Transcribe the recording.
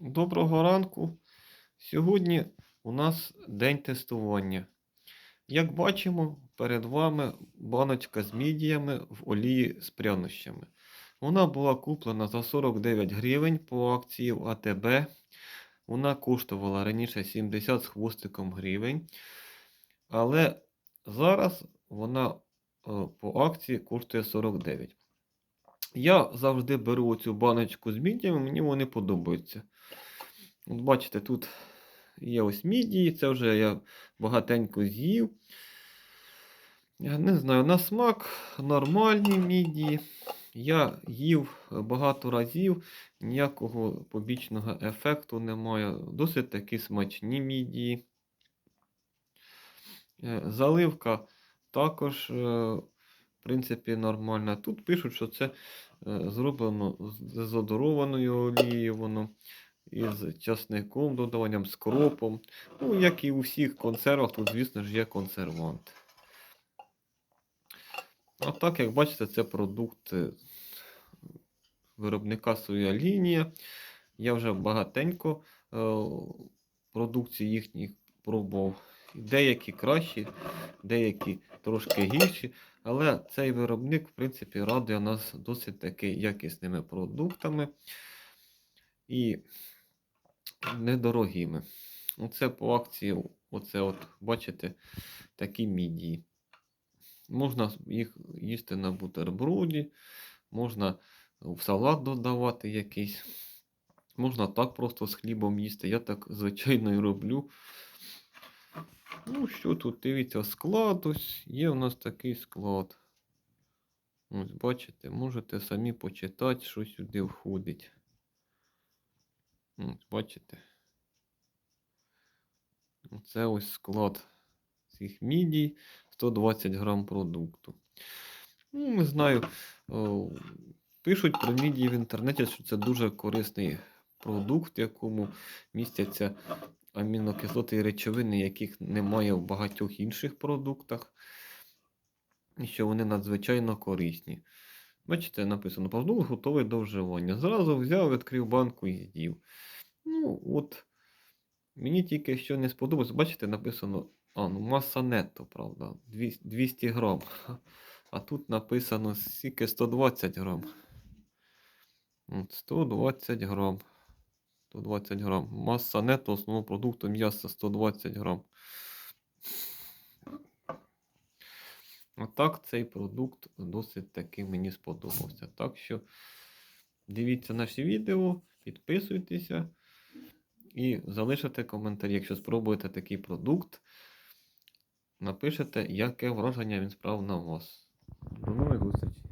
Доброго ранку. Сьогодні у нас день тестування. Як бачимо, перед вами баночка з мідіями в олії з прянощами. Вона була куплена за 49 гривень по акції в АТБ. Вона коштувала раніше 70 з хвостиком гривень. Але зараз вона е, по акції коштує 49. Я завжди беру цю баночку з мідіями, мені вони подобаються. От бачите, тут є ось мідії, це вже я багатенько з'їв. Я не знаю, на смак нормальні мідії. Я їв багато разів, ніякого побічного ефекту немає. Досить такі смачні мідії. Е, Заливка також, е, принципі, нормальна. Тут пишуть, що це е, зроблено з дезодорованою олією, воно із часником, додаванням з кропом. Ну, як і у всіх консервах, тут, звісно ж, є консервант. А так, як бачите, це продукт е, виробника своя лінія. Я вже багатенько е, продукції їхніх пробував. Деякі кращі, деякі трошки гірші. Але цей виробник, в принципі, радує нас досить таки якісними продуктами і недорогими. Оце по акції, оце от, бачите, такі мідії. Можна їх їсти на бутерброді, можна в салат додавати якийсь. Можна так просто з хлібом їсти. Я так звичайно і роблю. Ну, що тут, дивіться, склад ось. Є у нас такий склад. Ось, бачите, можете самі почитати, що сюди входить. Ось, бачите. Це ось склад цих мідій. 120 грам продукту. Ну, не знаю. о, Пишуть про мідії в інтернеті, що це дуже корисний продукт, в якому містяться амінокислоти і речовини, яких немає в багатьох інших продуктах. І що вони надзвичайно корисні. Бачите, написано, продукт готовий до вживання. Зразу взяв, відкрив банку і з'їв. Ну, от, мені тільки що не сподобалось. Бачите, написано, а, ну маса нетто, правда, 200 200 грам. А тут написано скільки 120 грам. От, 120 грам. 120 грам. Маса нетто основного продукту м'яса 120 грам. Отак цей продукт досить таки мені сподобався. Так що дивіться наші відео, підписуйтеся і залишите коментарі, якщо спробуєте такий продукт. Напишете, яке враження він справ на вас. До нових зустрічей!